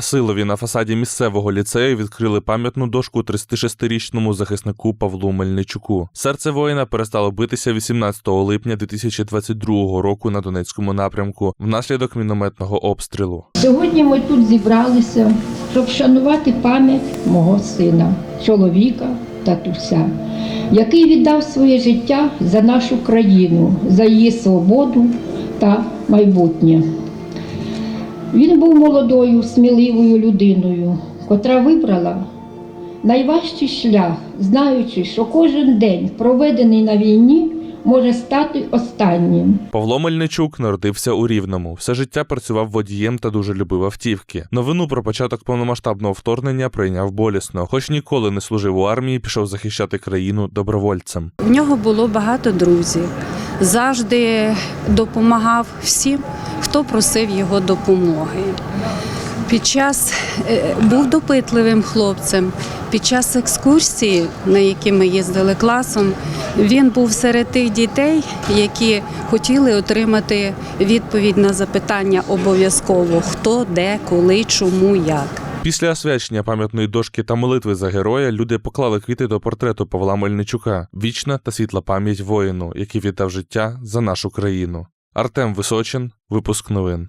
Силові на фасаді місцевого ліцею відкрили пам'ятну дошку 36-річному захиснику Павлу Мельничуку. Серце воїна перестало битися 18 липня 2022 року на Донецькому напрямку внаслідок мінометного обстрілу. Сьогодні ми тут зібралися, щоб вшанувати пам'ять мого сина, чоловіка, татуся, який віддав своє життя за нашу країну, за її свободу та майбутнє. Він був молодою, сміливою людиною, котра вибрала найважчий шлях, знаючи, що кожен день, проведений на війні, може стати останнім. Павло Мельничук народився у Рівному. Все життя працював водієм та дуже любив автівки. Новину про початок повномасштабного вторгнення прийняв болісно, хоч ніколи не служив у армії, пішов захищати країну добровольцем. В нього було багато друзів. Завжди допомагав всім, хто просив його допомоги. Під час е, був допитливим хлопцем. Під час екскурсії, на які ми їздили класом, він був серед тих дітей, які хотіли отримати відповідь на запитання обов'язково: хто, де, коли, чому, як. Після освячення пам'ятної дошки та молитви за героя люди поклали квіти до портрету Павла Мельничука. Вічна та світла пам'ять воїну, який віддав життя за нашу країну. Артем Височин, випуск новин.